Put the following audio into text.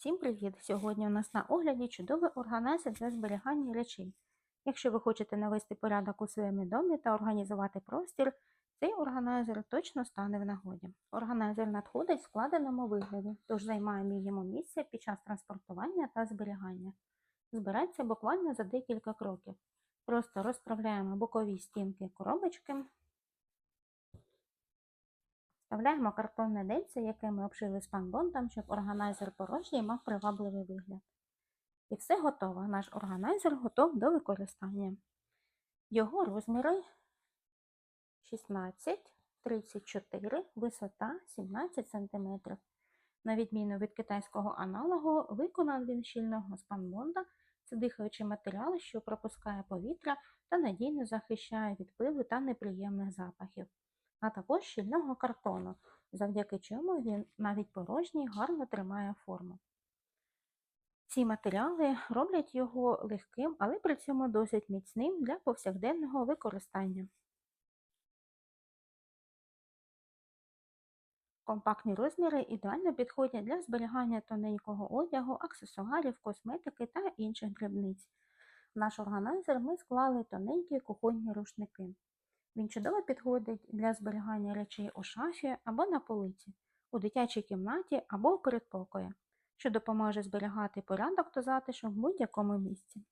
Всім привіт! Сьогодні у нас на огляді чудовий органайзер для зберігання речей. Якщо ви хочете навести порядок у своєму домі та організувати простір, цей органайзер точно стане в нагоді. Органайзер надходить в складеному вигляді, тож займає мінімум місця під час транспортування та зберігання. Збирається буквально за декілька кроків. Просто розправляємо бокові стінки коробочки, Вставляємо картонне дельце, яке ми обшили спанбондом, щоб органайзер порожній мав привабливий вигляд. І все готово. Наш органайзер готов до використання. Його розміри 16, 34, висота 17 см. На відміну від китайського аналогу, виконаний він щільного спанбонда. Це дихаючий матеріал, що пропускає повітря та надійно захищає від пилу та неприємних запахів а також щільного картону, завдяки чому він навіть порожній гарно тримає форму. Ці матеріали роблять його легким, але при цьому досить міцним для повсякденного використання. Компактні розміри ідеально підходять для зберігання тоненького одягу, аксесуарів, косметики та інших дрібниць. В наш органайзер ми склали тоненькі кухонні рушники. Він чудово підходить для зберігання речей у шафі або на полиці, у дитячій кімнаті або у передпокої, що допоможе зберігати порядок та затишок в будь-якому місці.